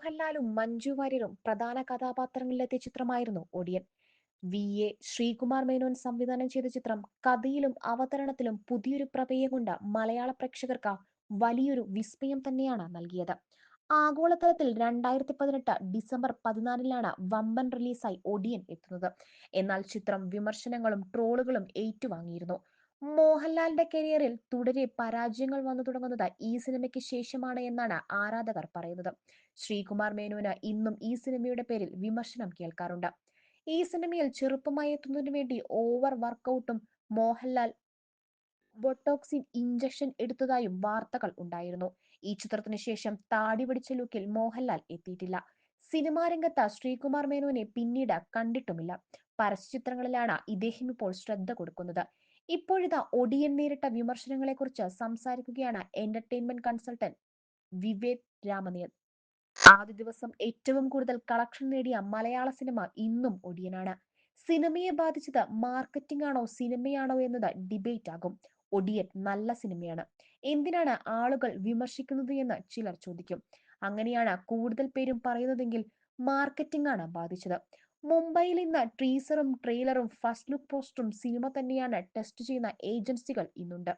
മോഹൻലാലും മഞ്ജു വാര്യരും പ്രധാന കഥാപാത്രങ്ങളിലെത്തിയ ചിത്രമായിരുന്നു ഒടിയൻ. വി. എ. ശ്രീകുമാർ മേനോൻ സംവിധാനം ചെയ്ത ചിത്രം കഥയിലും അവതരണത്തിലും പുതിയൊരു പ്രമേയം കൊണ്ട് മലയാള പ്രേക്ഷകർക്ക് വലിയൊരു വിസ്മയം തന്നെയാണ് നൽകിയത്. ആഗോളതലത്തിൽ രണ്ടായിരത്തി പതിനെട്ട് ഡിസംബർ പതിനാലിലാണ് വമ്പൻ റിലീസായി ഒടിയൻ എത്തുന്നത്. എന്നാൽ ചിത്രം വിമർശനങ്ങളും ട്രോളുകളും ഏറ്റുവാങ്ങിയിരുന്നു. മോഹൻലാലിന്റെ കരിയറിൽ തുടരെ പരാജയങ്ങൾ വന്നു തുടങ്ങുന്നത് ഈ സിനിമയ്ക്ക് ശേഷമാണ് എന്നാണ് ആരാധകർ പറയുന്നത്. ശ്രീകുമാർ മേനോന് ഇന്നും ഈ സിനിമയുടെ പേരിൽ വിമർശനം കേൾക്കാറുണ്ട്. ഈ സിനിമയിൽ ചെറുപ്പമായി എത്തുന്നതിനു വേണ്ടി ഓവർ വർക്കൗട്ടും മോഹൻലാൽ ബൊട്ടോക്സിൻ ഇഞ്ചക്ഷൻ എടുത്തതായും വാർത്തകൾ ഉണ്ടായിരുന്നു. ഈ ചിത്രത്തിന് ശേഷം താടി പിടിച്ച ലുക്കിൽ മോഹൻലാൽ എത്തിയിട്ടില്ല. സിനിമാ രംഗത്ത് ശ്രീകുമാർ മേനോനെ പിന്നീട് കണ്ടിട്ടുമില്ല. പരസ്യചിത്രങ്ങളിലാണ് ഇദ്ദേഹം ഇപ്പോൾ ശ്രദ്ധ കൊടുക്കുന്നത്. ഇപ്പോഴിതാ ഒടിയൻ നേരിട്ട വിമർശനങ്ങളെക്കുറിച്ച് സംസാരിക്കുകയാണ് എന്റർടൈൻമെന്റ് കൺസൾട്ടന്റ് വിവേക് രാമനിയൻ. ആദ്യ ദിവസം ഏറ്റവും കൂടുതൽ കളക്ഷൻ നേടിയ മലയാള സിനിമ ഇന്നും ഒടിയനാണ്. സിനിമയെ ബാധിച്ചത് മാർക്കറ്റിംഗ് ആണോ സിനിമയാണോ എന്നത് ഡിബേറ്റ് ആകും. ഒടിയൻ നല്ല സിനിമയാണ്. എന്തിനാണ് ആളുകൾ വിമർശിക്കുന്നത് എന്ന് ചിലർ ചോദിക്കും. അങ്ങനെയാണ് കൂടുതൽ പേരും പറയുന്നതെങ്കിൽ മാർക്കറ്റിംഗ് ആണ് ബാധിച്ചത്. മുംബൈയിൽ ഇന്ന് ട്രീസറും ട്രെയിലറും ഫസ്റ്റ് ലുക്ക് പോസ്റ്ററും സിനിമ തന്നെയാണ് ടെസ്റ്റ് ചെയ്യുന്ന ഏജൻസികൾ ഇന്നുണ്ട്.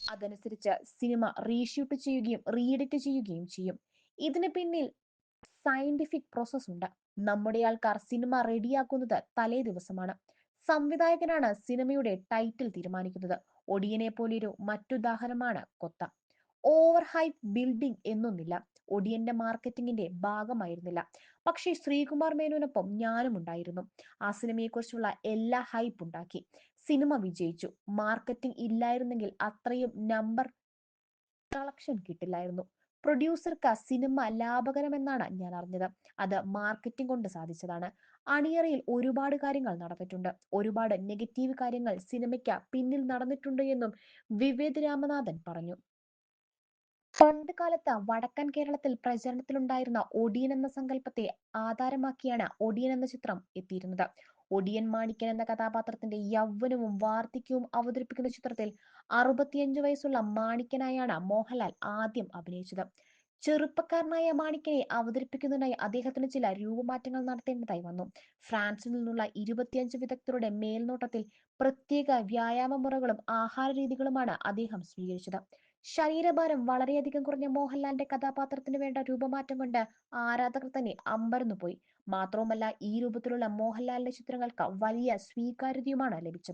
അതനുസരിച്ച് സിനിമ റീഷൂട്ട് ചെയ്യുകയും റീഎഡിറ്റ് ചെയ്യുകയും ചെയ്യും. ഇതിന് പിന്നിൽ സയന്റിഫിക് പ്രോസസ് ഉണ്ട്. നമ്മുടെ ആൾക്കാർ സിനിമ റെഡിയാക്കുന്നത് തലേ ദിവസമാണ്. സംവിധായകനാണ് സിനിമയുടെ ടൈറ്റിൽ തീരുമാനിക്കുന്നത്. ഒടിയനെ പോലൊരു മറ്റുദാഹരണമാണ് കൊത്ത. ഓവർ ഹൈപ്പ് ബിൽഡിംഗ് എന്നൊന്നില്ല. ഒടിയന്റെ മാർക്കറ്റിംഗിന്റെ ഭാഗമായിരുന്നില്ല. പക്ഷേ ശ്രീകുമാർ മേനോനൊപ്പം ഞാനും ഉണ്ടായിരുന്നു. ആ സിനിമയെക്കുറിച്ചുള്ള എല്ലാ ഹൈപ്പ് ഉണ്ടാക്കി. സിനിമ വിജയിച്ചു. മാർക്കറ്റിംഗ് ഇല്ലായിരുന്നെങ്കിൽ അത്രയും നമ്പർ കളക്ഷൻ കിട്ടില്ലായിരുന്നു. പ്രൊഡ്യൂസർക്ക് സിനിമ ലാഭകരമെന്നാണ് ഞാൻ അറിഞ്ഞത്. അത് മാർക്കറ്റിംഗ് കൊണ്ട് സാധിച്ചതാണ്. അണിയറയിൽ ഒരുപാട് കാര്യങ്ങൾ നടന്നിട്ടുണ്ട്. ഒരുപാട് നെഗറ്റീവ് കാര്യങ്ങൾ സിനിമയ്ക്ക് പിന്നിൽ നടന്നിട്ടുണ്ട് എന്നും വിവേക് രാമനാഥൻ പറഞ്ഞു. പണ്ട് കാലത്ത് വടക്കൻ കേരളത്തിൽ പ്രചരണത്തിലുണ്ടായിരുന്ന ഒടിയൻ എന്ന സങ്കല്പത്തെ ആധാരമാക്കിയാണ് ഒടിയൻ എന്ന ചിത്രം എത്തിയിരുന്നത്. ഒടിയൻ മാണിക്കൻ എന്ന കഥാപാത്രത്തിന്റെ യൗവനവും വാർദ്ധക്യവും അവതരിപ്പിക്കുന്ന ചിത്രത്തിൽ അറുപത്തിയഞ്ചു വയസ്സുള്ള മാണിക്കനായാണ് മോഹൻലാൽ ആദ്യം അഭിനയിച്ചത്. ചെറുപ്പക്കാരനായ മാണിക്കനെ അവതരിപ്പിക്കുന്നതിനായി അദ്ദേഹത്തിന് ചില രൂപമാറ്റങ്ങൾ നടത്തേണ്ടതായി വന്നു. ഫ്രാൻസിൽ നിന്നുള്ള ഇരുപത്തിയഞ്ച് വിദഗ്ധരുടെ മേൽനോട്ടത്തിൽ പ്രത്യേക വ്യായാമ മുറകളും ആഹാര രീതികളുമാണ് അദ്ദേഹം സ്വീകരിച്ചത്. ശരീരഭാരം വളരെയധികം കുറഞ്ഞ മോഹൻലാലിന്റെ കഥാപാത്രത്തിന് വേണ്ട രൂപമാറ്റം കൊണ്ട് ആരാധകർ തന്നെ അമ്പരന്നുപോയി. മാത്രവുമല്ല ഈ രൂപത്തിലുള്ള മോഹൻലാലിന്റെ ചിത്രങ്ങൾക്ക് വലിയ സ്വീകാര്യതയുമാണ് ലഭിച്ചത്.